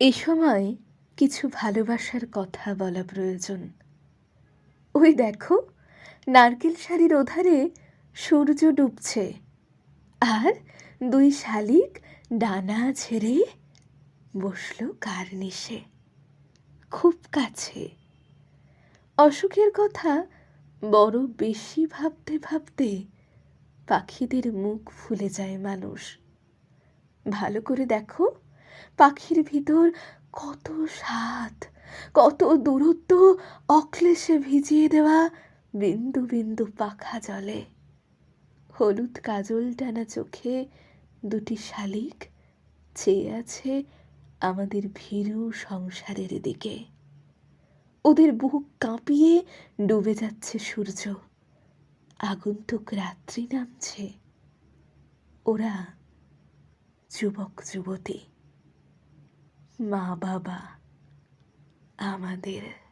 এ সময় কিছু ভালোবাসার কথা বলা প্রয়োজন। ওই দেখো, নারকেল শাড়ির ওধারে সূর্য ডুবছে। আর দুই শালিক ডানা ঝেড়ে বসল কার্নিশে খুব কাছে। অসুখের কথা বড় বেশি ভাবতে ভাবতে পাখিদের মুখ ফুলে যায় মানুষ। ভালো করে দেখো। পাখির ভিতর কত স্বাদ, কত দূরত্ব অক্লেশে ভিজিয়ে দেওয়া বিন্দু বিন্দু পাখা জলে। হলুদ কাজল টানা চোখে দুটি শালিক চেয়ে আছে আমাদের ভীরু সংসারের দিকে। ওদের বুক কাঁপিয়ে ডুবে যাচ্ছে সূর্য। আগন্তুক রাত্রি নামছে। ওরা যুবক যুবতী মা বাবা আমাদের